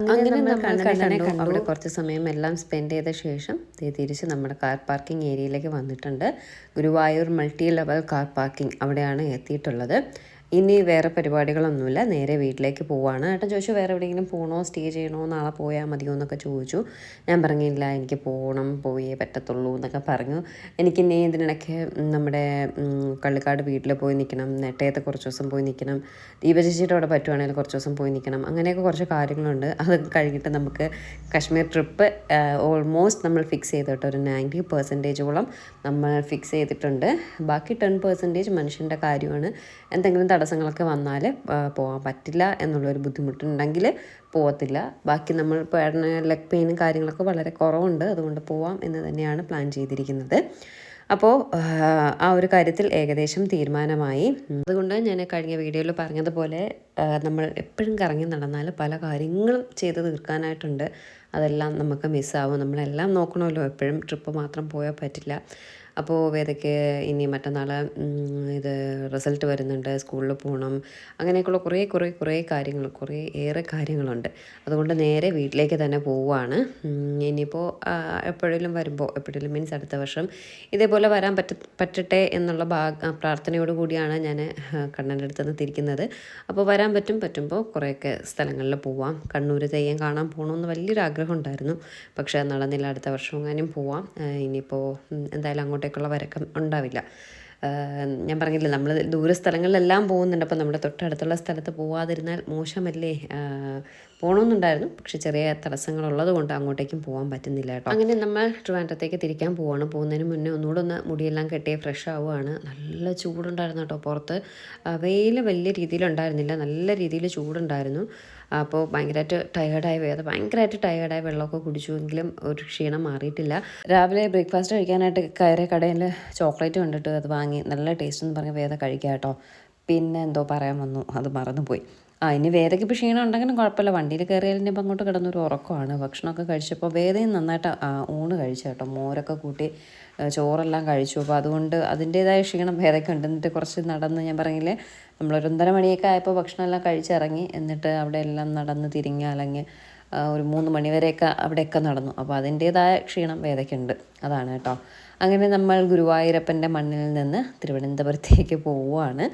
അങ്ങനെ നമ്മൾ കണ്ണനെ കണ്ടു. അവിടെ കുറച്ച് സമയം എല്ലാം സ്പെൻഡ് ചെയ്ത ശേഷം തിരിച്ച് നമ്മുടെ കാർ പാർക്കിംഗ് ഏരിയയിലേക്ക് വന്നിട്ടുണ്ട്. Guruvayur multi level car parking അവിടെയാണ് എത്തിയിട്ടുള്ളത്. ഇനി വേറെ പരിപാടികളൊന്നുമില്ല. നേരെ വീട്ടിലേക്ക് പോവാണ്. ഏട്ടൻ ചോദിച്ചു വേറെ എവിടെയെങ്കിലും പോകണോ സ്റ്റേ ചെയ്യണോ? നാളെ പോയാൽ മതിയോ? എന്നൊക്കെ ചോദിച്ചു. ഞാൻ പറഞ്ഞില്ല എനിക്ക് പോകണം പോയേ പറ്റത്തുള്ളൂ എന്നൊക്കെ പറഞ്ഞു. എനിക്ക് ഇനി ഇതിനിടയ്ക്ക് നമ്മുടെ കള്ളിക്കാട് വീട്ടിൽ പോയി നിൽക്കണം നെട്ടയത്ത് കുറച്ച് ദിവസം പോയി നിൽക്കണം ദീപചേച്ചിയുടെ അവിടെ പറ്റുവാണെങ്കിൽ കുറച്ച് ദിവസം പോയി നിൽക്കണം അങ്ങനെയൊക്കെ കുറച്ച് കാര്യങ്ങളുണ്ട്. അത് കഴിഞ്ഞിട്ട് നമുക്ക് കശ്മീർ ട്രിപ്പ് ഓൾമോസ്റ്റ് നമ്മൾ ഫിക്സ് ചെയ്തിട്ട് ഒരു നയന്റി പെർസെന്റേജോളം നമ്മൾ ഫിക്സ് ചെയ്തിട്ടുണ്ട്. ബാക്കി ടെൻ പെർസെന്റേജ് മനുഷ്യന്റെ കാര്യമാണ്. എന്തെങ്കിലും തടസ്സങ്ങളൊക്കെ വന്നാൽ പോകാൻ പറ്റില്ല എന്നുള്ളൊരു ബുദ്ധിമുട്ടുണ്ടെങ്കിൽ പോകത്തില്ല ബാക്കി നമ്മൾ ലെഗ് പെയിനും കാര്യങ്ങളൊക്കെ വളരെ കുറവുണ്ട്. അതുകൊണ്ട് പോവാം എന്ന് തന്നെയാണ് പ്ലാൻ ചെയ്തിരിക്കുന്നത്. അപ്പോൾ ആ ഒരു കാര്യത്തിൽ ഏകദേശം തീരുമാനമായി. അതുകൊണ്ട് ഞാൻ കഴിഞ്ഞ വീഡിയോയിൽ പറഞ്ഞതുപോലെ നമ്മൾ എപ്പോഴും കറങ്ങി നടന്നാൽ പല കാര്യങ്ങളും ചെയ്ത് തീർക്കാനായിട്ടുണ്ട്. അതെല്ലാം നമുക്ക് മിസ്സാവും നമ്മളെല്ലാം നോക്കണമല്ലോ. എപ്പോഴും ട്രിപ്പ് മാത്രം പോയാൽ പറ്റില്ല. അപ്പോൾ വേദയ്ക്ക് ഇനി മറ്റന്നാൾ ഇത് റിസൾട്ട് വരുന്നുണ്ട് സ്കൂളിൽ പോകണം അങ്ങനെയൊക്കെയുള്ള കുറേ കുറേ കുറേ കാര്യങ്ങൾ കുറേ ഏറെ കാര്യങ്ങളുണ്ട്. അതുകൊണ്ട് നേരെ വീട്ടിലേക്ക് തന്നെ പോവുകയാണ് ഇനിയിപ്പോൾ എപ്പോഴെങ്കിലും വരുമ്പോൾ എപ്പോഴെങ്കിലും മീൻസ് അടുത്ത വർഷം ഇതേപോലെ വരാൻ പറ്റ പറ്റട്ടെ എന്നുള്ള ഭാഗ പ്രാർത്ഥനയോട് കൂടിയാണ് ഞാൻ കണ്ണന്റെ അടുത്ത് നിന്ന് തിരിക്കുന്നത് അപ്പോൾ വരാൻ പറ്റും പറ്റുമ്പോൾ കുറേയൊക്കെ സ്ഥലങ്ങളിൽ പോവാം. കണ്ണൂർ തെയ്യം കാണാൻ പോകണമെന്ന് വലിയൊരു ആഗ്രഹം ഉണ്ടായിരുന്നു. പക്ഷേ നടന്നില്ല. അടുത്ത വർഷം എങ്ങാനും പോവാം. ഇനിയിപ്പോൾ എന്തായാലും എന്തായാലും അങ്ങോട്ടേക്കുള്ള വരക്കം ഉണ്ടാവില്ല. ഞാൻ പറഞ്ഞില്ലേ നമ്മൾ ദൂര സ്ഥലങ്ങളിലെല്ലാം പോകുന്നുണ്ട്. അപ്പോൾ നമ്മുടെ തൊട്ടടുത്തുള്ള സ്ഥലത്ത് പോവാതിരുന്നാൽ മോശമല്ലേ? പോകണമെന്നുണ്ടായിരുന്നു പക്ഷെ ചെറിയ തടസ്സങ്ങളുള്ളത് കൊണ്ട് അങ്ങോട്ടേക്കും പോകാൻ പറ്റുന്നില്ല കേട്ടോ. അങ്ങനെ നമ്മൾ ട്രിവാൻഡ്രത്തേക്ക് തിരിക്കാൻ പോവാണ്. പോകുന്നതിന് മുന്നേ ഒന്നുകൂടെ ഒന്ന് മുടിയെല്ലാം കെട്ടിയ ഫ്രഷ് ആവുകയാണ്. നല്ല ചൂടുണ്ടായിരുന്നു കേട്ടോ പുറത്ത്. വെയിൽ വലിയ രീതിയിലുണ്ടായിരുന്നില്ല. നല്ല രീതിയിൽ ചൂടുണ്ടായിരുന്നു. അപ്പോൾ ഭയങ്കരമായിട്ട് ടയേർഡായി വേദ ഭയങ്കരമായിട്ട് ടയേർഡായി വെള്ളമൊക്കെ കുടിച്ചു എങ്കിലും ഒരു ക്ഷീണം മാറിയിട്ടില്ല. രാവിലെ ബ്രേക്ക്ഫാസ്റ്റ് കഴിക്കാനായിട്ട് കയറിയ കടയിൽ ചോക്ലേറ്റ് കണ്ടിട്ട് അത് വാങ്ങി. നല്ല ടേസ്റ്റ് എന്ന് പറഞ്ഞ് വേദ കഴിക്കാം കേട്ടോ. പിന്നെ എന്തോ പറയാൻ വന്നു. അത് മറന്നുപോയി. ആ ഇനി വേദയ്ക്ക് ഇപ്പോൾ ക്ഷീണം ഉണ്ടെങ്കിലും കുഴപ്പമില്ല. വണ്ടിയിൽ കയറിയാലും ഇപ്പം അങ്ങോട്ട് കിടന്നൊരു ഉറക്കമാണ്. ഭക്ഷണമൊക്കെ കഴിച്ചപ്പോൾ വേദയും നന്നായിട്ട് ഊണ് കഴിച്ചു കേട്ടോ. മോരൊക്കെ കൂട്ടി ചോറെല്ലാം കഴിച്ചു. അപ്പോൾ അതുകൊണ്ട് അതിന്റേതായ ക്ഷീണം വേദയ്ക്ക് ഉണ്ട് എന്നിട്ട് കുറച്ച് നടന്ന് ഞാൻ പറഞ്ഞില്ലേ നമ്മളൊരു ഒന്നര മണിയൊക്കെ ആയപ്പോൾ ഭക്ഷണമെല്ലാം കഴിച്ചിറങ്ങി. എന്നിട്ട് അവിടെ എല്ലാം നടന്ന് തിരിഞ്ഞ് അല്ലെങ്കിൽ ഒരു മൂന്ന് മണിവരെയൊക്കെ അവിടെയൊക്കെ നടന്നു. അപ്പോൾ അതിന്റേതായ ക്ഷീണം വേദയ്ക്കുണ്ട് അതാണ് കേട്ടോ. അങ്ങനെ നമ്മൾ ഗുരുവായൂരപ്പന്റെ മണ്ണിൽ നിന്ന് തിരുവനന്തപുരത്തേക്ക് പോവുകയാണ്.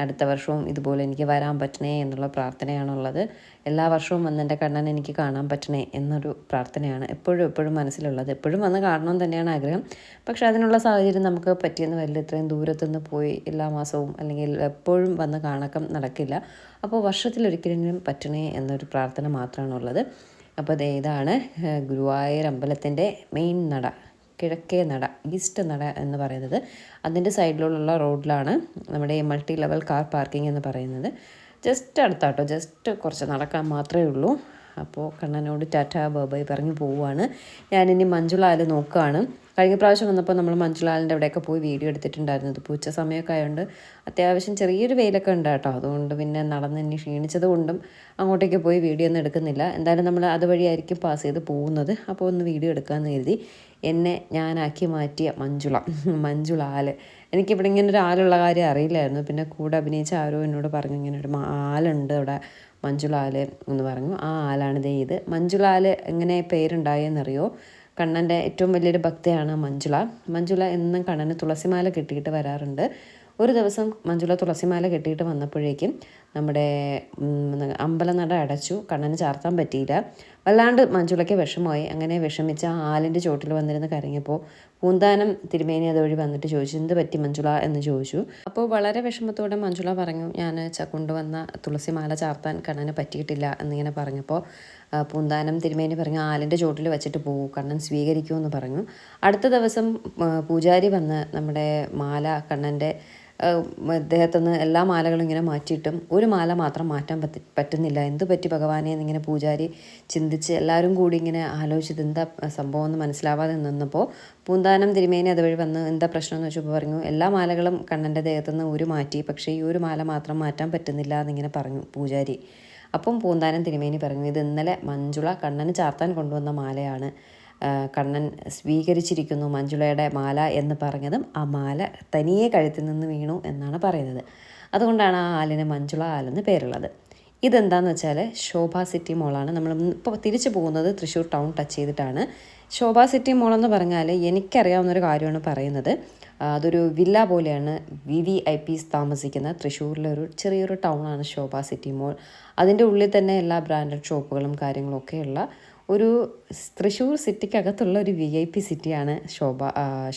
അടുത്ത വർഷവും ഇതുപോലെ എനിക്ക് വരാൻ പറ്റണേ എന്നുള്ള പ്രാർത്ഥനയാണുള്ളത്. എല്ലാ വർഷവും വന്ന് എന്റെ കണ്ണൻ എനിക്ക് കാണാൻ പറ്റണേ എന്നൊരു പ്രാർത്ഥനയാണ് എപ്പോഴും എപ്പോഴും മനസ്സിലുള്ളത്. എപ്പോഴും വന്ന് കാണണം തന്നെയാണ് ആഗ്രഹം. പക്ഷേ അതിനുള്ള സാഹചര്യം നമുക്ക് പറ്റിയെന്ന് വരില്ല. ഇത്രയും ദൂരത്തുനിന്ന് പോയി എല്ലാ മാസവും അല്ലെങ്കിൽ എപ്പോഴും വന്ന് കാണക്കം നടക്കില്ല. അപ്പോൾ വർഷത്തിലൊരിക്കലെങ്കിലും പറ്റണേ എന്നൊരു പ്രാർത്ഥന മാത്രമാണുള്ളത്. അപ്പോൾ ഇതാണ് ഗുരുവായൂർ അമ്പലത്തിന്റെ മെയിൻ നട. കിഴക്കേ നട ഈസ്റ്റ് നട എന്ന് പറയുന്നത് അതിന്റെ സൈഡിലുള്ള റോഡിലാണ് നമ്മുടെ മൾട്ടി ലെവൽ കാർ പാർക്കിംഗ് എന്ന് പറയുന്നത്. ജസ്റ്റ് അടുത്താട്ടോ ജസ്റ്റ് കുറച്ച് നടക്കാൻ മാത്രമേ ഉള്ളൂ. അപ്പോൾ കണ്ണനോട് ടാറ്റ ബബായി പറഞ്ഞു പോവുകയാണ്. ഞാനിനി മഞ്ജുളാൽ നോക്കുകയാണ്. കഴിഞ്ഞ പ്രാവശ്യം വന്നപ്പോൾ നമ്മൾ മഞ്ജുലാലിന്റെ അവിടെയൊക്കെ പോയി വീഡിയോ എടുത്തിട്ടുണ്ടായിരുന്നത്. ഉച്ച സമയമൊക്കെ ആയതുകൊണ്ട് അത്യാവശ്യം ചെറിയൊരു വെയിലൊക്കെ ഉണ്ട് കേട്ടോ. അതുകൊണ്ട് പിന്നെ നടന്ന് ഇനി ക്ഷീണിച്ചത് കൊണ്ടും അങ്ങോട്ടേക്ക് പോയി വീഡിയോ ഒന്നും എടുക്കുന്നില്ല. എന്തായാലും നമ്മൾ അതുവഴിയായിരിക്കും പാസ് ചെയ്ത് പോകുന്നത്. അപ്പോൾ ഒന്ന് വീഡിയോ എടുക്കാമെന്ന് കരുതി എന്നെ ഞാനാക്കി മാറ്റിയ മഞ്ജുള മഞ്ജുള എനിക്കിവിടെ ഇങ്ങനെ ഒരു ആലുള്ള കാര്യം അറിയില്ലായിരുന്നു. പിന്നെ കൂടെ അഭിനയിച്ച ആരോ എന്നോട് പറഞ്ഞു ഇങ്ങനെ ഒരു ആലുണ്ട് അവിടെ മഞ്ജുളാൽ എന്ന് പറഞ്ഞു. ആ ആലാണ് ഇത് മഞ്ജുളാൽ എങ്ങനെ പേരുണ്ടായെന്നറിയോ? കണ്ണന്റെ ഏറ്റവും വലിയൊരു ഭക്തയാണ് മഞ്ജുള. മഞ്ജുള എന്നും കണ്ണന് തുളസിമാല കെട്ടിയിട്ട് വരാറുണ്ട്. ഒരു ദിവസം മഞ്ജുള തുളസിമാല കെട്ടിയിട്ട് വന്നപ്പോഴേക്കും നമ്മുടെ അമ്പലനട അടച്ചു. കണ്ണന് ചാർത്താൻ പറ്റിയില്ല. വല്ലാണ്ട് മഞ്ജുളയ്ക്ക് വിഷമമായി. അങ്ങനെ വിഷമിച്ച ആലിന്റെ ചോട്ടിൽ വന്നിരുന്ന് കരങ്ങിയപ്പോൾ പൂന്താനം തിരുമേനി അതുവഴി വന്നിട്ട് ചോദിച്ചു എന്ത് പറ്റി മഞ്ജുള? എന്ന് ചോദിച്ചു. അപ്പോൾ വളരെ വിഷമത്തോടെ മഞ്ജുള പറഞ്ഞു ഞാൻ കൊണ്ടുവന്ന തുളസിമാല ചാർത്താൻ കണ്ണന് പറ്റിയിട്ടില്ല എന്നിങ്ങനെ പറഞ്ഞപ്പോൾ പൂന്താനം തിരുമേനി പറഞ്ഞു ആലിന്റെ ചോട്ടിൽ വെച്ചിട്ട് പോകൂ കണ്ണൻ സ്വീകരിക്കുമെന്ന് പറഞ്ഞു. അടുത്ത ദിവസം പൂജാരി വന്ന് നമ്മുടെ മാല കണ്ണന്റെ അദ്ദേഹത്തു നിന്ന് എല്ലാ മാലകളും ഇങ്ങനെ മാറ്റിയിട്ടും ഒരു മാല മാത്രം മാറ്റാൻ പറ്റി പറ്റുന്നില്ല. എന്ത് പറ്റി ഭഗവാനെ എന്നിങ്ങനെ പൂജാരി ചിന്തിച്ച് എല്ലാവരും കൂടി ഇങ്ങനെ ആലോചിച്ചത് എന്താ സംഭവം എന്ന് മനസ്സിലാവാതെ നിന്നപ്പോൾ പൂന്താനം തിരുമേനി അതുവഴി വന്ന് എന്താ പ്രശ്നം എന്ന് വെച്ചപ്പോൾ പറഞ്ഞു എല്ലാ മാലകളും കണ്ണന്റെ ദേഹത്തു നിന്ന് ഒരു മാറ്റി പക്ഷേ ഈ ഒരു മാല മാത്രം മാറ്റാൻ പറ്റുന്നില്ല എന്നിങ്ങനെ പറഞ്ഞു പൂജാരി. അപ്പം പൂന്താനം തിരുമേനി പറഞ്ഞു ഇത് ഇന്നലെ മഞ്ജുള കണ്ണന് ചാർത്താൻ കൊണ്ടുവന്ന മാലയാണ്. കണ്ണൻ സ്വീകരിച്ചിരിക്കുന്നു മഞ്ജുളയുടെ മാല എന്ന് പറഞ്ഞതും ആ മാല തനിയെ കഴുത്തിൽ നിന്ന് വീണു എന്നാണ് പറയുന്നത്. അതുകൊണ്ടാണ് ആ ആലിന് മഞ്ജുള ആലെന്ന് പേരുള്ളത്. ഇതെന്താണെന്ന് വെച്ചാൽ ശോഭ സിറ്റി മോളാണ് നമ്മൾ ഇപ്പോൾ തിരിച്ചു പോകുന്നത് തൃശ്ശൂർ ടൗൺ ടച്ച് ചെയ്തിട്ടാണ്. ശോഭ സിറ്റി മോൾ എന്ന് പറഞ്ഞാൽ എനിക്കറിയാവുന്ന ഒരു കാര്യമാണ് പറയുന്നത്. അതൊരു വില്ല പോലെയാണ് വി വി ഐ പീസ് താമസിക്കുന്ന തൃശ്ശൂരിലെ ഒരു ചെറിയൊരു ടൗണാണ് ശോഭ സിറ്റി മോൾ അതിന്റെ ഉള്ളിൽ തന്നെ എല്ലാ ബ്രാൻഡഡ് ഷോപ്പുകളും കാര്യങ്ങളൊക്കെയുള്ള ഒരു തൃശ്ശൂർ സിറ്റിക്കകത്തുള്ള ഒരു വി ഐ പി സിറ്റിയാണ് ശോഭ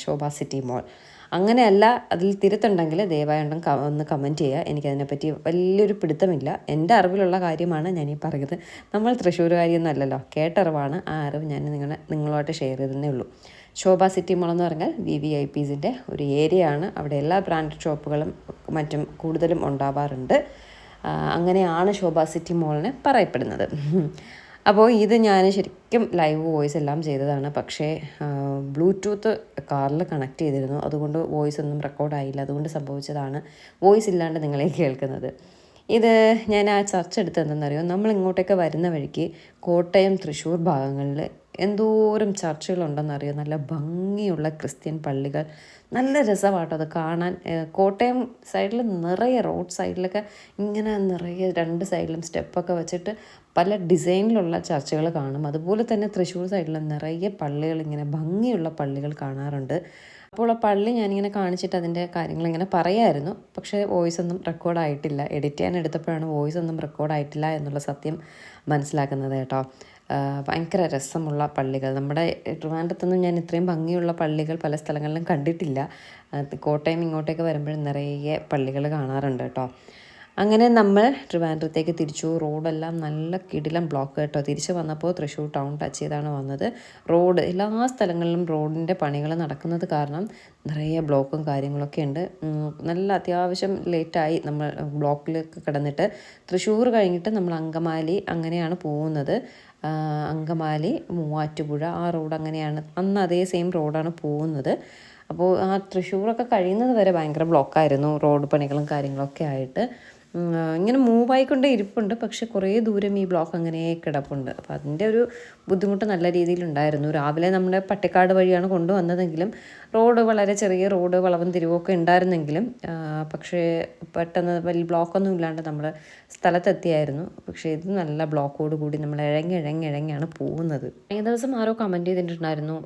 ശോഭ സിറ്റി മോൾ അങ്ങനെയല്ല അതിൽ തിരുത്തുണ്ടെങ്കിൽ ദയവായിട്ടും ക ഒന്ന് കമന്റ് ചെയ്യുക. എനിക്കതിനെപ്പറ്റി വലിയൊരു പിടുത്തമില്ല. എന്റെ അറിവിലുള്ള കാര്യമാണ് ഞാൻ ഈ പറയുന്നത്. നമ്മൾ തൃശ്ശൂരുകാരിയൊന്നുമല്ലല്ലോ കേട്ടറിവാണ് ആ അറിവ് ഞാൻ നിങ്ങളെ നിങ്ങളുമായിട്ട് ഷെയർ ചെയ്തതേ ഉള്ളൂ. ശോഭ സിറ്റി മോൾ പറഞ്ഞാൽ വി വി ഐ പീസിന്റെ ഒരു ഏരിയ ആണ്. അവിടെ എല്ലാ ബ്രാൻഡഡ് ഷോപ്പുകളും മറ്റും കൂടുതലും ഉണ്ടാവാറുണ്ട്. അങ്ങനെയാണ് ശോഭ സിറ്റി മോളിനെ പറയപ്പെടുന്നത്. അപ്പോൾ ഇത് ഞാൻ ശരിക്കും ലൈവ് വോയിസ് എല്ലാം ചെയ്തതാണ്. പക്ഷേ ബ്ലൂടൂത്ത് കാറിൽ കണക്ട് ചെയ്തിരുന്നു. അതുകൊണ്ട് വോയിസ് ഒന്നും റെക്കോർഡായില്ല അതുകൊണ്ട് സംഭവിച്ചതാണ്. വോയിസ് ഇല്ലാണ്ട് നിങ്ങളെ കേൾക്കുന്നത്. ഇത് ഞാൻ ആ ചർച്ച എടുത്ത് എന്തെന്നറിയോ നമ്മൾ ഇങ്ങോട്ടേക്ക് വരുന്ന വഴിക്ക് കോട്ടയം തൃശ്ശൂർ ഭാഗങ്ങളിൽ എന്തോരം ചർച്ചുകളുണ്ടെന്നറിയോ? നല്ല ഭംഗിയുള്ള ക്രിസ്ത്യൻ പള്ളികൾ. നല്ല രസമാട്ടോ അത് കാണാൻ. കോട്ടയം സൈഡിൽ നിറയെ റോഡ് സൈഡിലൊക്കെ ഇങ്ങനെ നിറയെ രണ്ട് സൈഡിലും സ്റ്റെപ്പൊക്കെ വെച്ചിട്ട് പല ഡിസൈനിലുള്ള ചർച്ചുകൾ കാണും. അതുപോലെ തന്നെ തൃശ്ശൂർ സൈഡിൽ നിറയെ പള്ളികൾ ഇങ്ങനെ ഭംഗിയുള്ള പള്ളികൾ കാണാറുണ്ട്. അപ്പോൾ ആ പള്ളി ഞാനിങ്ങനെ കാണിച്ചിട്ട് അതിന്റെ കാര്യങ്ങൾ ഇങ്ങനെ പറയായിരുന്നു. പക്ഷേ വോയിസ് ഒന്നും റെക്കോർഡ് ആയിട്ടില്ല എഡിറ്റ് ചെയ്യാൻ എടുത്തപ്പോഴാണ് വോയിസ് ഒന്നും റെക്കോർഡ് ആയിട്ടില്ല എന്നുള്ള സത്യം മനസ്സിലാക്കുന്നത് കേട്ടോ. ഭയങ്കര രസമുള്ള പള്ളികൾ. നമ്മുടെ ട്രിവാൻഡ്രത്തൊന്നും ഞാൻ ഇത്രയും ഭംഗിയുള്ള പള്ളികൾ പല സ്ഥലങ്ങളിലും കണ്ടിട്ടില്ല. കോട്ടയം ഇങ്ങോട്ടേക്ക് വരുമ്പോഴും നിറയെ പള്ളികൾ കാണാറുണ്ട് കേട്ടോ. അങ്ങനെ നമ്മൾ ട്രിവാൻഡ്രത്തേക്ക് തിരിച്ചു. റോഡെല്ലാം നല്ല കിടിലം ബ്ലോക്ക് കേട്ടോ. തിരിച്ച് വന്നപ്പോൾ തൃശ്ശൂർ ടൗൺ ടച്ച് ചെയ്താണ് വന്നത്. റോഡ് എല്ലാ സ്ഥലങ്ങളിലും റോഡിന്റെ പണികൾ നടക്കുന്നത് കാരണം നിറയെ ബ്ലോക്കും കാര്യങ്ങളൊക്കെ ഉണ്ട്. നല്ല അത്യാവശ്യം ലേറ്റായി നമ്മൾ ബ്ലോക്കിലേക്ക് കിടന്നിട്ട് തൃശ്ശൂർ കഴിഞ്ഞിട്ട് നമ്മൾ അങ്കമാലി അങ്ങനെയാണ് പോകുന്നത്. അങ്കമാലി മൂവാറ്റുപുഴ ആ റോഡ് അങ്ങനെയാണ്. അന്ന് അതേ സെയിം റോഡാണ് പോകുന്നത്. അപ്പോൾ ആ തൃശ്ശൂരൊക്കെ കഴിയുന്നത് വരെ ഭയങ്കര ബ്ലോക്കായിരുന്നു റോഡ് പണികളും കാര്യങ്ങളൊക്കെ ആയിട്ട്. ഇങ്ങനെ മൂവ് ആയിക്കൊണ്ടേ ഇരിപ്പുണ്ട്. പക്ഷെ കുറേ ദൂരം ഈ ബ്ലോക്ക് അങ്ങനെ കിടപ്പുണ്ട്. അപ്പോൾ അതിന്റെ ഒരു ബുദ്ധിമുട്ട് നല്ല രീതിയിലുണ്ടായിരുന്നു രാവിലെ നമ്മുടെ പട്ടിക്കാട് വഴിയാണ് കൊണ്ടുവന്നതെങ്കിലും റോഡ് വളരെ ചെറിയ റോഡ് വളവും തിരിവൊക്കെ ഉണ്ടായിരുന്നെങ്കിലും പക്ഷേ പെട്ടെന്ന് വലിയ ബ്ലോക്കൊന്നും ഇല്ലാണ്ട് നമ്മൾ സ്ഥലത്തെത്തിയായിരുന്നു. പക്ഷേ ഇത് നല്ല ബ്ലോക്കോട് കൂടി നമ്മൾ ഇഴങ്ങി ഇഴങ്ങി ഇഴങ്ങിയാണ് പോകുന്നത്. കഴിഞ്ഞ ദിവസം ആരോ കമന്റ് ചെയ്തിട്ടുണ്ടായിരുന്നു.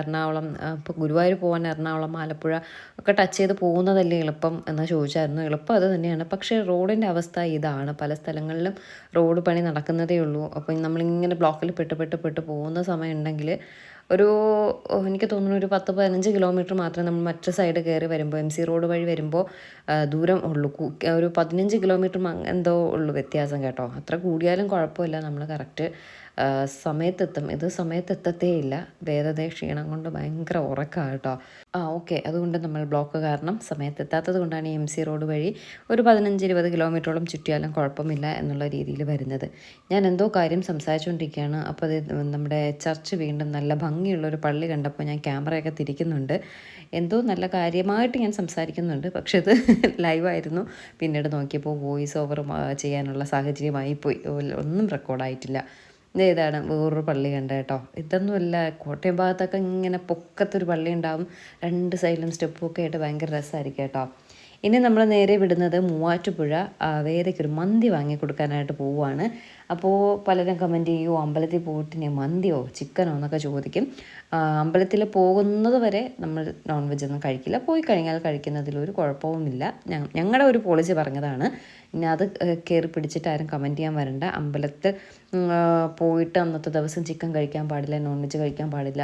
എറണാകുളം ഇപ്പോൾ ഗുരുവായൂർ പോകാൻ എറണാകുളം ആലപ്പുഴ ഒക്കെ ടച്ച് ചെയ്ത് പോകുന്നതല്ലേ എളുപ്പം എന്ന് ചോദിച്ചായിരുന്നു. എളുപ്പം അത് തന്നെയാണ്. പക്ഷേ റോഡിന്റെ അവസ്ഥ ഇതാണ്. പല സ്ഥലങ്ങളിലും റോഡ് പണി നടക്കുന്നതേ ഉള്ളൂ. അപ്പം നമ്മളിങ്ങനെ ബ്ലോക്കിൽ പെട്ട് പെട്ട് പെട്ട് പോകുന്ന സമയം ഉണ്ടെങ്കിൽ ഒരു എനിക്ക് തോന്നുന്നു ഒരു പത്ത് പതിനഞ്ച് കിലോമീറ്റർ മാത്രമേ നമ്മൾ മറ്റു സൈഡ് കയറി വരുമ്പോൾ എം സി റോഡ് വഴി വരുമ്പോൾ ദൂരം ഉള്ളൂ. ഒരു പതിനഞ്ച് കിലോമീറ്റർ എന്തോ ഉള്ളൂ വ്യത്യാസം കേട്ടോ. അത്ര കൂടിയാലും കുഴപ്പമില്ല. നമ്മൾ കറക്റ്റ് സമയത്തെത്തും. ഇത് സമയത്തെത്തത്തേ ഇല്ല. വേദതയെ ക്ഷീണം കൊണ്ട് ഭയങ്കര ഉറക്കമാണ് കേട്ടോ. ആ ഓക്കെ അതുകൊണ്ട് നമ്മൾ ബ്ലോക്ക് കാരണം സമയത്തെത്താത്തത് കൊണ്ടാണ് എം സി റോഡ് വഴി ഒരു പതിനഞ്ച് ഇരുപത് കിലോമീറ്ററോളം ചുറ്റിയാലും കുഴപ്പമില്ല എന്നുള്ള രീതിയിൽ വരുന്നത്. ഞാൻ എന്തോ കാര്യം സംസാരിച്ചുകൊണ്ടിരിക്കുകയാണ് അപ്പോൾ അത് നമ്മുടെ ചർച്ച് വീണ്ടും നല്ല ഭംഗിയുള്ളൊരു പള്ളി കണ്ടപ്പോൾ ഞാൻ ക്യാമറയൊക്കെ തിരിക്കുന്നുണ്ട്. എന്തോ നല്ല കാര്യമായിട്ട് ഞാൻ സംസാരിക്കുന്നുണ്ട്. പക്ഷെ അത് ലൈവായിരുന്നു. പിന്നീട് നോക്കിയപ്പോൾ വോയിസ് ഓവർ ചെയ്യാനുള്ള സാഹചര്യമായി പോയി. ഒന്നും റെക്കോർഡായിട്ടില്ല. ഏതാണ് വേറൊരു പള്ളി കണ്ട കേട്ടോ. ഇതൊന്നുമല്ല കോട്ടയം ഭാഗത്തൊക്കെ ഇങ്ങനെ പൊക്കത്തൊരു പള്ളി ഉണ്ടാവും. രണ്ട് സൈഡിലും സ്റ്റെപ്പും ഒക്കെ ആയിട്ട് ഭയങ്കര രസമായിരിക്കും കേട്ടോ. ഇനി നമ്മൾ നേരെ വിടുന്നത് മൂവാറ്റുപുഴ ആ, വേദയ്ക്കൊരു മന്തി വാങ്ങി കൊടുക്കാനായിട്ട് പോവുകയാണ് അപ്പോൾ പലരും കമന്റ് ചെയ്യുമോ അമ്പലത്തിൽ പോയിട്ട് മന്തിയോ ചിക്കനോ എന്നൊക്കെ ചോദിക്കും. അമ്പലത്തിൽ പോകുന്നത് വരെ നമ്മൾ നോൺ വെജ് ഒന്നും കഴിക്കില്ല. പോയി കഴിഞ്ഞാൽ കഴിക്കുന്നതിൽ ഒരു കുഴപ്പവുമില്ല. ഞങ്ങളുടെ ഒരു പോളിസി പറഞ്ഞതാണ്. ഇനി അത് കയറി പിടിച്ചിട്ട് ആരും കമന്റ് ചെയ്യാൻ വരണ്ട. അമ്പലത്തിൽ പോയിട്ട് അന്നത്തെ ദിവസം ചിക്കൻ കഴിക്കാൻ പാടില്ല നോൺ വെജ് കഴിക്കാൻ പാടില്ല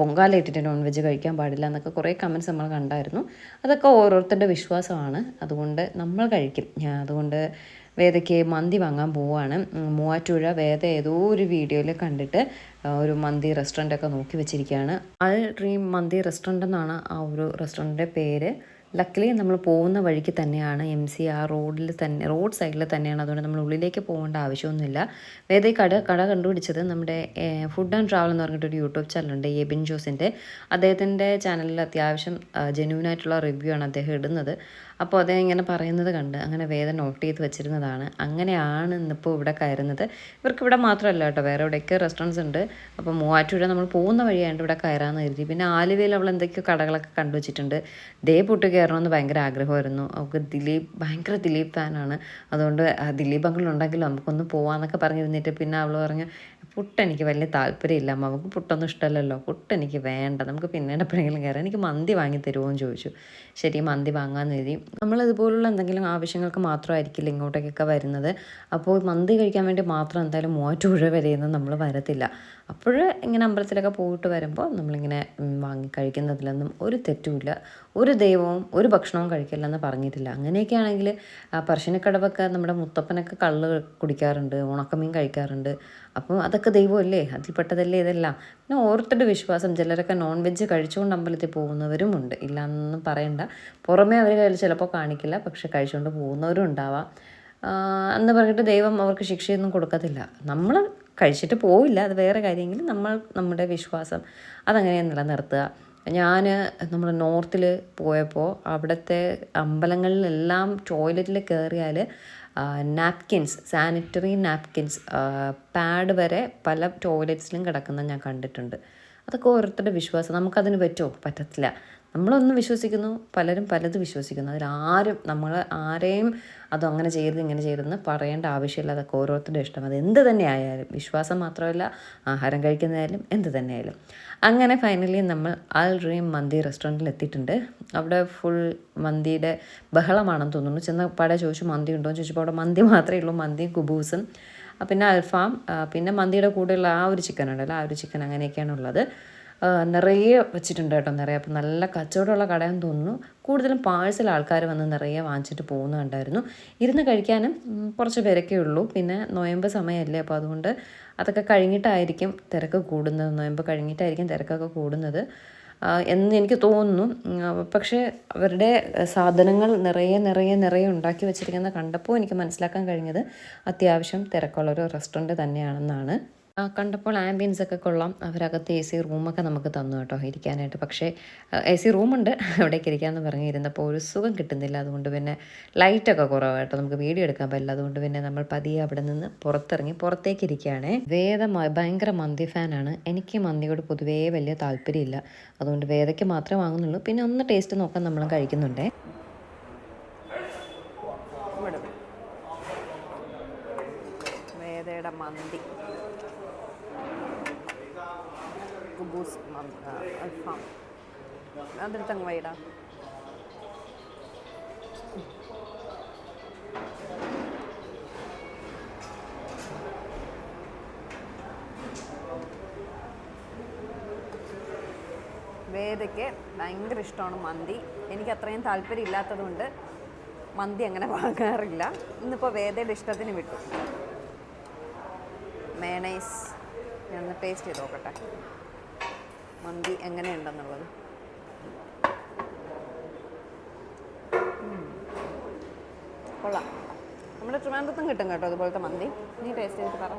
പൊങ്കാല ഇട്ടിട്ട് നോൺ വെജ് കഴിക്കാൻ പാടില്ല എന്നൊക്കെ കുറേ കമന്റ്സ് നമ്മൾ കണ്ടായിരുന്നു. അതൊക്കെ ഓരോരുത്തരുടെ വിശ്വാസമാണ്. അതുകൊണ്ട് നമ്മൾ കഴിക്കും. അതുകൊണ്ട് വേദയ്ക്ക് മന്തി വാങ്ങാൻ പോവുകയാണ് മൂവാറ്റുഴ വേദ ഏതോ ഒരു വീഡിയോയിൽ കണ്ടിട്ട് ഒരു മന്തി റെസ്റ്റോറന്റ് ഒക്കെ നോക്കി വെച്ചിരിക്കുകയാണ്. അൽ ഡ്രീം മന്തി റെസ്റ്റോറന്റ് എന്നാണ് ആ ഒരു റെസ്റ്റോറന്റിന്റെ പേര്. ലക്കിലി നമ്മൾ പോകുന്ന വഴിക്ക് തന്നെയാണ് എം സി ആ റോഡിൽ തന്നെ റോഡ് സൈഡിൽ തന്നെയാണ്. അതുകൊണ്ട് നമ്മൾ ഉള്ളിലേക്ക് പോകേണ്ട ആവശ്യമൊന്നുമില്ല. വേദ കട കട കണ്ടുപിടിച്ചത് നമ്മുടെ ഫുഡ് ആൻഡ് ട്രാവൽ എന്ന് പറഞ്ഞിട്ടൊരു യൂട്യൂബ് ചാനലുണ്ട് എബിൻ ജോസിന്റെ അദ്ദേഹത്തിന്റെ ചാനലിൽ അത്യാവശ്യം ജെന്യൂൻ ആയിട്ടുള്ള റിവ്യൂ ആണ് അദ്ദേഹം ഇടുന്നത്. അപ്പോൾ അതേ ഇങ്ങനെ പറയുന്നത് കണ്ട് അങ്ങനെ വേദ നോട്ട് ചെയ്ത് വെച്ചിരുന്നതാണ്. അങ്ങനെയാണ് ഇന്നിപ്പോൾ ഇവിടെ കയറുന്നത്. ഇവർക്ക് ഇവിടെ മാത്രമല്ല കേട്ടോ വേറെ എവിടെയൊക്കെ റെസ്റ്റോറന്റ്സ് ഉണ്ട്. അപ്പോൾ മൂവാറ്റുപുഴ നമ്മൾ പോകുന്ന വഴിയായിട്ട് ഇവിടെ കയറാമെന്ന് കരുതി. പിന്നെ ആലുവയിൽ അവൾ എന്തൊക്കെയോ കടകളൊക്കെ കണ്ടുവച്ചിട്ടുണ്ട് ദേ പൊട്ട് കയറണമെന്ന് ഭയങ്കര ആഗ്രഹമായിരുന്നു. അവൾക്ക് ദിലീപ് ഭയങ്കര ദിലീപ് ഫാനാണ് അതുകൊണ്ട് ദിലീപ് അങ്കിൾ ഉണ്ടെങ്കിലും നമുക്കൊന്ന് പോകാമെന്നൊക്കെ പറഞ്ഞിരുന്നിട്ട് പിന്നെ അവൾ പറഞ്ഞു പുട്ട് എനിക്ക് വലിയ താല്പര്യമില്ല അമ്മ പുട്ടൊന്നും ഇഷ്ടമല്ലല്ലോ. പുട്ട് എനിക്ക് വേണ്ട. നമുക്ക് പിന്നീട് എപ്പോഴെങ്കിലും കയറാം. എനിക്ക് മന്തി വാങ്ങി തരുമോയെന്ന് ചോദിച്ചു. ശരി മന്തി വാങ്ങാമെന്ന് എഴുതി നമ്മൾ ഇതുപോലുള്ള എന്തെങ്കിലും ആവശ്യങ്ങൾക്ക് മാത്രമായിരിക്കില്ല ഇങ്ങോട്ടേക്കൊക്കെ വരുന്നത്? അപ്പോൾ മന്തി കഴിക്കാൻ വേണ്ടി മാത്രം എന്തായാലും മൂവാറ്റുപുഴ വരെയൊന്നും നമ്മൾ വരത്തില്ല. അപ്പോൾ ഇങ്ങനെ അമ്പലത്തിലൊക്കെ പോയിട്ട് വരുമ്പോൾ നമ്മളിങ്ങനെ വാങ്ങി കഴിക്കുന്നതിലൊന്നും ഒരു തെറ്റുമില്ല. ഒരു ദൈവവും ഒരു ഭക്ഷണവും കഴിക്കില്ലെന്ന് പറഞ്ഞിട്ടില്ല. അങ്ങനെയൊക്കെ ആണെങ്കിൽ പറശ്ശിനിക്കടവൊക്കെ നമ്മുടെ മുത്തപ്പനൊക്കെ കള്ള് കുടിക്കാറുണ്ട് ഉണക്കമീൻ കഴിക്കാറുണ്ട്. അപ്പം അതൊക്കെ ദൈവമല്ലേ? അതിൽപ്പെട്ടതല്ലേ ഇതെല്ലാം? പിന്നെ ഓരോരുത്തരുടെ വിശ്വാസം ചിലരൊക്കെ നോൺ വെജ് കഴിച്ചുകൊണ്ട് അമ്പലത്തിൽ പോകുന്നവരും ഉണ്ട്. ഇല്ലയെന്നൊന്നും പറയണ്ട. പുറമേ അവർ കയ്യിൽ ചിലപ്പോൾ കാണിക്കില്ല പക്ഷെ കഴിച്ചുകൊണ്ട് പോകുന്നവരും ഉണ്ടാവാം. എന്ന് പറഞ്ഞിട്ട് ദൈവം അവർക്ക് ശിക്ഷയൊന്നും കൊടുക്കത്തില്ല. നമ്മൾ കഴിച്ചിട്ട് പോവില്ല. അത് വേറെ കാര്യമെങ്കിലും നമ്മൾ നമ്മുടെ വിശ്വാസം അതങ്ങനെ നിലനിർത്തുക. ഞാൻ നമ്മൾ നോർത്തിൽ പോയപ്പോൾ അവിടുത്തെ അമ്പലങ്ങളിലെല്ലാം ടോയ്ലറ്റിൽ കയറിയാൽ നാപ്കിൻസ് സാനിറ്ററി നാപ്കിൻസ് പാഡ് വരെ പല ടോയ്ലറ്റ്സിലും കിടക്കുന്നത് ഞാൻ കണ്ടിട്ടുണ്ട്. അതൊക്കെ ഓരോരുത്തരുടെ വിശ്വാസം. നമുക്കതിന് പറ്റുമോ പറ്റത്തില്ല. നമ്മളൊന്ന് വിശ്വസിക്കുന്നു പലരും പലത് വിശ്വസിക്കുന്നു. അതിലാരും നമ്മൾ ആരെയും അതും അങ്ങനെ ചെയ്യരുത് ഇങ്ങനെ ചെയ്യരുതെന്ന് പറയേണ്ട ആവശ്യമില്ല. അതൊക്കെ ഓരോരുത്തരുടെ ഇഷ്ടം. അത് എന്ത് തന്നെ ആയാലും വിശ്വാസം മാത്രമല്ല ആഹാരം കഴിക്കുന്നതായാലും എന്ത് തന്നെ ആയാലും. അങ്ങനെ ഫൈനലി നമ്മൾ ആൽ റീം മന്തി റെസ്റ്റോറന്റിൽ എത്തിയിട്ടുണ്ട്. അവിടെ ഫുൾ മന്തിയുടെ ബഹളമാണെന്ന് തോന്നുന്നു. ചെന്ന പാടെ ചോദിച്ചു മന്തി ഉണ്ടോ? എന്ന് ചോദിച്ചപ്പോൾ അവിടെ മന്തി മാത്രമേ ഉള്ളൂ. മന്തി കുബൂസും. പിന്നെ അൽഫാം പിന്നെ മന്തിയുടെ കൂടെയുള്ള ആ ഒരു ചിക്കൻ ഉണ്ടല്ലോ. ആ ഒരു ചിക്കൻ അങ്ങനെയൊക്കെയാണ് ഉള്ളത്. നിറയെ വെച്ചിട്ടുണ്ട് കേട്ടോ നിറയെ. അപ്പം നല്ല കച്ചവടമുള്ള കടയെന്ന് തോന്നുന്നു. കൂടുതലും പാഴ്സൽ ആൾക്കാർ വന്ന് നിറയെ വാങ്ങിച്ചിട്ട് പോകുന്ന കണ്ടായിരുന്നു. ഇരുന്ന് കഴിക്കാനും കുറച്ച് പേരൊക്കെ ഉള്ളൂ. പിന്നെ നോയമ്പ് സമയമല്ലേ അപ്പോൾ അതുകൊണ്ട് അതൊക്കെ കഴിഞ്ഞിട്ടായിരിക്കും തിരക്ക് കൂടുന്നത്. നോയമ്പ് കഴിഞ്ഞിട്ടായിരിക്കും തിരക്കൊക്കെ കൂടുന്നത്. എന്ന് എനിക്ക് തോന്നുന്നു. പക്ഷേ അവരുടെ സാധനങ്ങൾ നിറയെ നിറയെ നിറയെ ഉണ്ടാക്കി വെച്ചിരിക്കുന്നത് കണ്ടപ്പോൾ എനിക്ക് മനസ്സിലാക്കാൻ കഴിഞ്ഞത് അത്യാവശ്യം തിരക്കുള്ളൊരു റെസ്റ്റോറന്റ് തന്നെയാണെന്നാണ്. കണ്ടപ്പോൾ ആംബിയൻസ് ഒക്കെ കൊള്ളാം. അവരകത്ത് എ സി റൂമൊക്കെ നമുക്ക് തന്നു കേട്ടോ ഇരിക്കാനായിട്ട്. പക്ഷേ എ സി റൂമുണ്ട് അവിടേക്ക് ഇരിക്കാമെന്ന് പറഞ്ഞ് ഇരുന്നപ്പോൾ ഒരു സുഖം കിട്ടുന്നില്ല. അതുകൊണ്ട് പിന്നെ ലൈറ്റൊക്കെ കുറവായിട്ടോ നമുക്ക് വീഡിയോ എടുക്കാൻ പറ്റില്ല. അതുകൊണ്ട് പിന്നെ നമ്മൾ പതിയെ അവിടെ നിന്ന് പുറത്തിറങ്ങി പുറത്തേക്ക് ഇരിക്കുകയാണേ. വേദ മ- ഭയങ്കര മന്തി ഫാനാണ് എനിക്ക് മന്തിയോട് പൊതുവേ വലിയ താല്പര്യമില്ല. അതുകൊണ്ട് വേദയ്ക്ക് മാത്രമേ വാങ്ങുന്നുള്ളൂ. പിന്നെ ഒന്ന് ടേസ്റ്റ് നോക്കാൻ നമ്മളും കഴിക്കുന്നുണ്ടേ. മന്തി കുബൂസ് അൽഫാം അതെടുത്തങ്ങ് വൈടാ. വേദയ്ക്ക് ഭയങ്കര ഇഷ്ടമാണ് മന്തി. എനിക്ക് അത്രയും താല്പര്യം ഇല്ലാത്തതുകൊണ്ട് മന്തി അങ്ങനെ വാങ്ങാറില്ല. ഇന്നിപ്പോൾ വേദയുടെ ഇഷ്ടത്തിന് വിട്ടു. മേണൈസ് ഞാൻ ടേസ്റ്റ് ചെയ്ത് നോക്കട്ടെ. മന്തി എങ്ങനെയുണ്ടെന്നുള്ളത്. കൊള്ളാം. നമ്മുടെ ട്രിവാൻഡ്രത്തും കിട്ടും കേട്ടോ അതുപോലത്തെ മന്തി. നീ ടേസ്റ്റ് ചെയ്തിട്ട് പറ.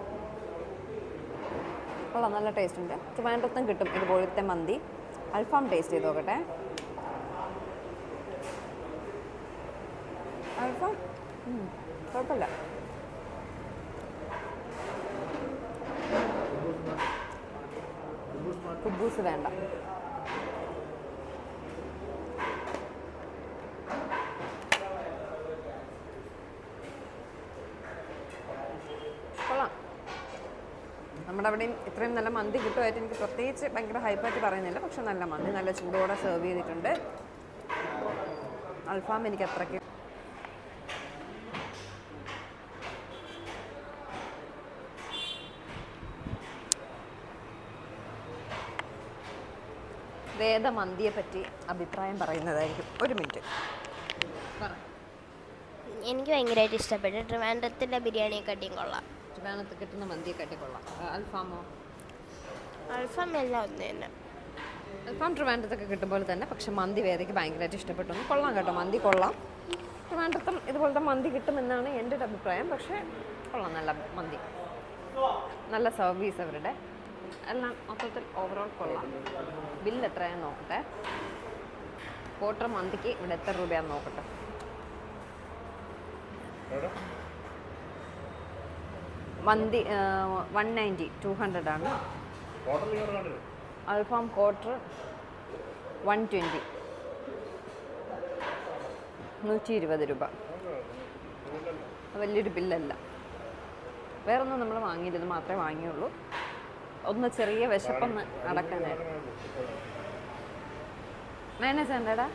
കൊള്ളാം നല്ല ടേസ്റ്റ് ഉണ്ട്. ട്രിവാൻഡ്രത്തും കിട്ടും ഇതുപോലത്തെ മന്തി. അൽഫാം ടേസ്റ്റ് ചെയ്ത് നോക്കട്ടെ. അൽഫാം? കുഴപ്പമില്ല. കുബൂസ് വേണ്ട കൊള്ളാം നമ്മുടെ അവിടെയും ഇത്രയും നല്ല മന്തി കിട്ടുമായിട്ട് എനിക്ക് പ്രത്യേകിച്ച് ഭയങ്കര ഹൈപ്പായിട്ട് പറയുന്നില്ല. പക്ഷെ നല്ല മന്തി നല്ല ചൂടോടെ സെർവ് ചെയ്തിട്ടുണ്ട്. അൽഫാം എനിക്ക് അത്രയ്ക്ക് വേദ മന്തിയെ പറ്റി അഭിപ്രായം പറയുന്നതായിരിക്കും. ഒരു മിനിറ്റ്. എനിക്ക് ഭയങ്കരമായിട്ട് ഇഷ്ടപ്പെട്ടു. ട്രിവാൻഡ്രത്തിന്റെ ബിരിയാണിയെക്കാട്ടിയും കൊള്ളാം. ട്രിവാൻഡ്രത്ത് കിട്ടുന്ന മന്തി കട്ടിക്കൊള്ളാം അൽഫാമോ? അൽഫാം എല്ലാം ഒന്ന് തന്നെ. അൽഫാം ട്രിവാൻഡ്രത്തൊക്കെ കിട്ടും പോലെ തന്നെ പക്ഷെ മന്തി വേദയ്ക്ക് ഭയങ്കരമായിട്ട് ഇഷ്ടപ്പെട്ടു. കൊള്ളാം കേട്ടോ മന്തി കൊള്ളാം. ട്രിവാൻഡ്രത്തും ഇതുപോലത്തെ മന്തി കിട്ടുമെന്നാണ് എന്റെ ഒരു അഭിപ്രായം. പക്ഷേ കൊള്ളാം നല്ല മന്തി. നല്ല സർവീസ് അവരുടെ. എല്ലാം മൊത്തത്തിൽ ഓവറോൾ കൊള്ളാം. ബില്ല് എത്രയാണെന്ന് നോക്കട്ടെ. ക്വാർട്ടർ മന്തിക്ക് ഇവിടെ എത്ര രൂപയാണെന്ന് നോക്കട്ടെ. മന്തി വൺ നയന്റി ടു ഹൺഡ്രഡ് ആണ്. അൽഫാം ക്വാർട്ടർ വൺ ട്വന്റി നൂറ്റി ഇരുപത് രൂപ. വലിയൊരു ബില്ലല്ല. വേറൊന്നും നമ്മൾ വാങ്ങിയില്ല ഇത് മാത്രമേ വാങ്ങിയുള്ളൂ. ഒന്ന് ചെറിയ വിശപ്പൊന്ന് അടക്കാനായിട്ട്. മൈനസ് ഉണ്ടടാ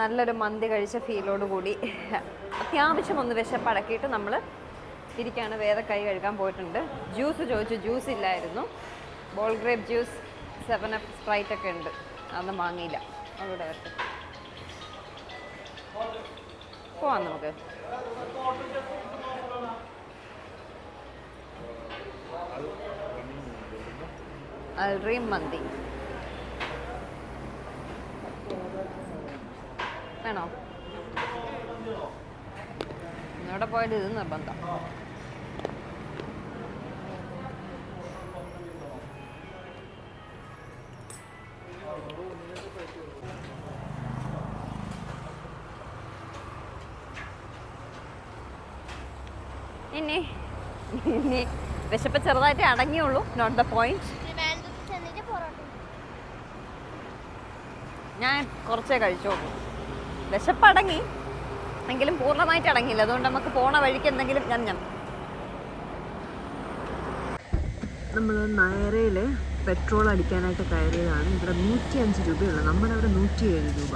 നല്ലൊരു മന്തി കഴിച്ച ഫീലോട് കൂടി അത്യാവശ്യം ഒന്ന് വിശപ്പടക്കിയിട്ട് നമ്മൾ ഇരിക്കുകയാണ് വേറെ കൈ കഴുകാൻ പോയിട്ടുണ്ട്. ജ്യൂസ് ചോദിച്ചു. ജ്യൂസ് ഇല്ലായിരുന്നു. Ball grape juice seven up Sprite ഒക്കെ ഉണ്ട്. അതൊന്നും വാങ്ങിയില്ല. അവിടെ വരട്ടെ പോവാം നമുക്ക്. അൽറീം മന്തി. വേണോ? ഇവിടെ പോയത് ഇത് നിർബന്ധം. ഇനി ഇനി വിശപ്പ് ചെറുതായിട്ട് അടങ്ങിയുള്ളൂ. നോട്ട് ദ പോയിന്റ് ഞാൻ കുറച്ചേ കഴിച്ചോളൂ. വിശപ്പടങ്ങി എങ്കിലും പൂർണമായിട്ട് അടങ്ങിയില്ല അതുകൊണ്ട് നമുക്ക് പോണ വഴിക്ക് എന്തെങ്കിലും ഞാൻ ഞാൻ നമ്മൾ നയറയിൽ പെട്രോൾ അടിക്കാനായിട്ട് കയറിയതാണ്. ഇവിടെ നൂറ്റി അഞ്ച് രൂപയുള്ളൂ. നമ്മുടെ അവിടെ നൂറ്റി ഏഴ് രൂപ.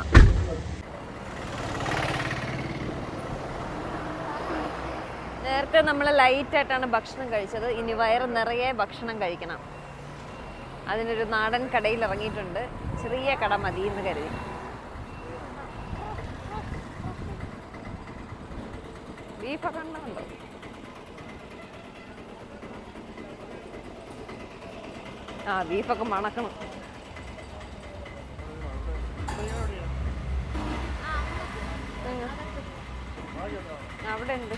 നേരത്തെ നമ്മൾ ലൈറ്റായിട്ടാണ് ഭക്ഷണം കഴിച്ചത്. ഇനി വയറ് നിറയെ ഭക്ഷണം കഴിക്കണം. അതിനൊരു നാടൻ കടയിൽ ഇറങ്ങിയിട്ടുണ്ട് ചെറിയ കട മതി എന്ന് കരുതി. ബീഫൊക്കെ ഉണ്ടോ ആ ബീഫൊക്കെ മണക്കണം. അവിടെ ഉണ്ട്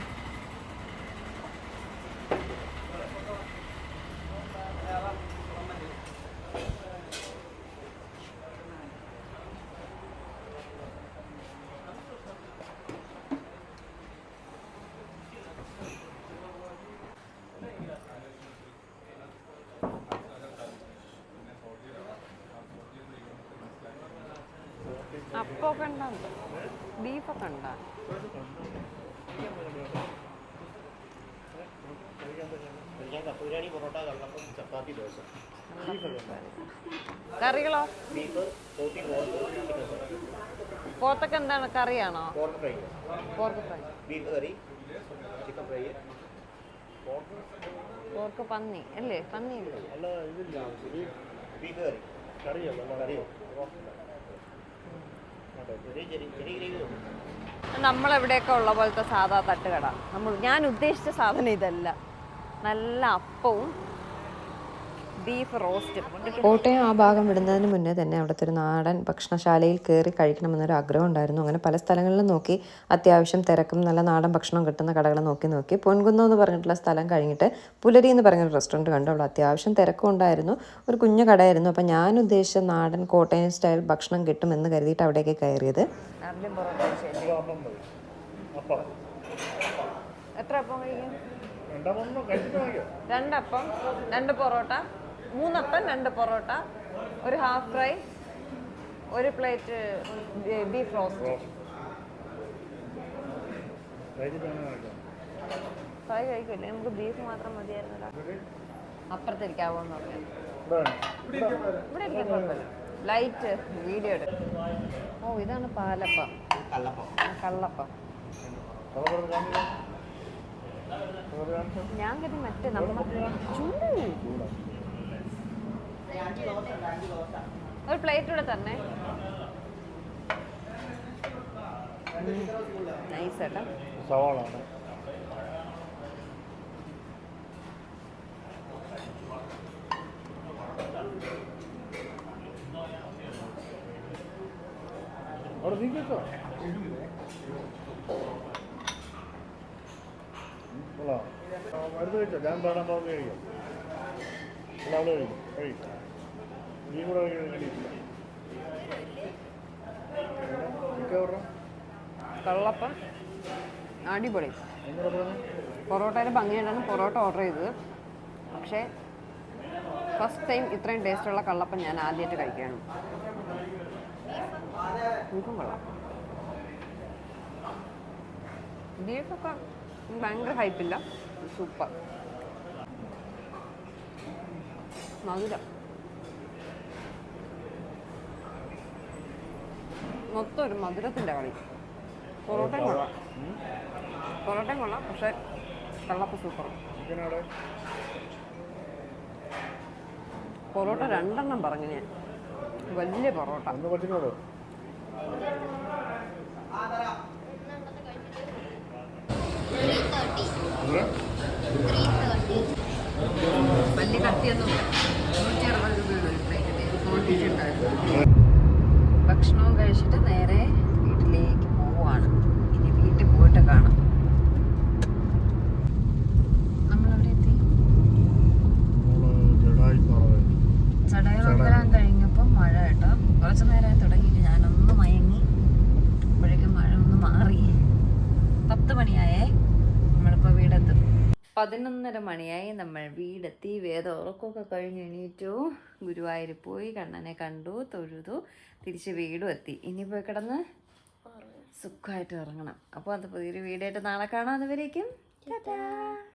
അപ്പൊക്കെ ഉണ്ടാവും ബീഫൊക്കെ ഉണ്ടാ? കറികളോ? പോത്തൊക്കെ എന്താണ്? കറിയാണോ? Pork fry. ചിക്കൻ ഫ്രൈ പന്നി. അല്ലേ? പന്നി ബീഫ് കറി കറിയോ കറിയോ ചെറിയ ചെറിയ ചെറിയ ഗ്രേവി നമ്മളെവിടെയൊക്കെ ഉള്ള പോലത്തെ സാധാ തട്ടുകട? നമ്മൾ ഞാൻ ഉദ്ദേശിച്ച സാധനം ഇതല്ല. നല്ല അപ്പവും ബീഫ് റോസ്റ്റ് കോട്ടയം ആ ഭാഗം വിടുന്നതിന് മുന്നേ തന്നെ അവിടുത്തെ ഒരു നാടൻ ഭക്ഷണശാലയിൽ കയറി കഴിക്കണമെന്നൊരു ആഗ്രഹം ഉണ്ടായിരുന്നു. അങ്ങനെ പല സ്ഥലങ്ങളിലും നോക്കി അത്യാവശ്യം തിരക്കും നല്ല നാടൻ ഭക്ഷണം കിട്ടുന്ന കടകൾ നോക്കി നോക്കി പൊൻകുന്നം എന്ന് പറഞ്ഞിട്ടുള്ള സ്ഥലം കഴിഞ്ഞിട്ട് പുലരി എന്ന് പറഞ്ഞൊരു റെസ്റ്റോറന്റ് കണ്ടു. അവിടെ അത്യാവശ്യം തിരക്കും ഉണ്ടായിരുന്നു. ഒരു കുഞ്ഞു കടയായിരുന്നു. അപ്പം ഞാൻ ഉദ്ദേശിച്ച നാടൻ കോട്ടയം സ്റ്റൈൽ ഭക്ഷണം കിട്ടുമെന്ന് കരുതിയിട്ട് അവിടേക്ക് കയറിയത്. എത്ര അപ്പം കഴിക്കും. രണ്ടപ്പം? രണ്ട് പൊറോട്ട? മൂന്നപ്പം രണ്ട് പൊറോട്ട ഒരു ഹാഫ് ഫ്രൈ ഒരു പ്ലേറ്റ് ബീഫ് റോസ്റ്റ് ഫ്രൈ കഴിക്കില്ല? നമുക്ക് ബീഫ് മാത്രം മതിയായിരുന്നല്ലോ. അപ്പുറത്തിരിക്കാവോ എന്ന് പറഞ്ഞു. ഇവിടെ ഇരിക്കാൻ കുഴപ്പമില്ല. ലൈറ്റ് വീഡിയോ എടുക്കും ഓ ഇതാണ് പാലപ്പം. കള്ളപ്പം. ഞാൻ കരുതി മറ്റേ നമ്മൾ ചൂട്. ഒരു പ്ലേറ്റ് കൂടെ തന്നെ. നൈസ് ഏട്ടാ. സവാളാണ്. അവിടെ നീക്കോ കൊള്ളാം. മരുന്ന് കഴിച്ചോ ഞാൻ പാടാൻ പോകുന്ന കഴിക്കാം അവിടെ കഴിക്കും. കഴിക്കും. നീ കൂടെ കള്ളപ്പം. അടിപൊളി. പൊറോട്ടയുടെ ഭംഗിയായിട്ടാണ് പൊറോട്ട ഓർഡർ ചെയ്തത്. പക്ഷേ ഫസ്റ്റ് ടൈം ഇത്രയും ടേസ്റ്റുള്ള കള്ളപ്പം ഞാൻ ആദ്യമായിട്ട് കഴിക്കുകയാണ് ബീഫും കൊള്ളാം. ബീഫൊക്കെ ഭയങ്കര ഹൈപ്പില്ല സൂപ്പർ. മധുരം. മൊത്തം ഒരു മധുരത്തിന്റെ കളി. പൊറോട്ടയും കൊള്ളാം. പൊറോട്ടയും കൊള്ളാം പക്ഷേ കള്ളപ്പം സൂപ്പറും പൊറോട്ട രണ്ടെണ്ണം പറഞ്ഞു ഞാൻ. വലിയ പൊറോട്ട. വലിയ കത്തിയൊന്നും നൂറ്റി അറുപത് രൂപയുള്ള ഒരു പ്ലേറ്റ് ക്വാണ്ടിറ്റി ഉണ്ടായിരുന്നു ഭക്ഷണവും കഴിച്ചിട്ട് നേരെ വീട്ടിലേക്ക് പോവാണ് ഇനി വീട്ടിൽ പോയിട്ട് കാണാം നമ്മളവിടെ എത്തി നമ്മൾ ജഡായി പാറ ചടയമംഗലം കഴിഞ്ഞപ്പോൾ മഴ കേട്ടോ കുറച്ച് നേരമായി തുടങ്ങിയിട്ട് ഞാനൊന്ന് മയങ്ങി അപ്പോഴേക്കും മഴ ഒന്ന് മാറി പത്ത് മണിയായേ നമ്മളിപ്പോൾ വീടെത്തും പതിനൊന്നര മണിയായി നമ്മൾ വീടെത്തി വേദ ഉറക്കമൊക്കെ കഴിഞ്ഞ് എണീറ്റു. ഗുരുവായൂർ പോയി. കണ്ണനെ കണ്ടു തൊഴുതു തിരിച്ച് വീടും എത്തി. ഇനി പോയി കിടന്ന് സുഖമായിട്ട് ഇറങ്ങണം അപ്പോൾ അത് പുതിയൊരു വീടായിട്ട് നാളെ കാണാം. അതുവരേക്കും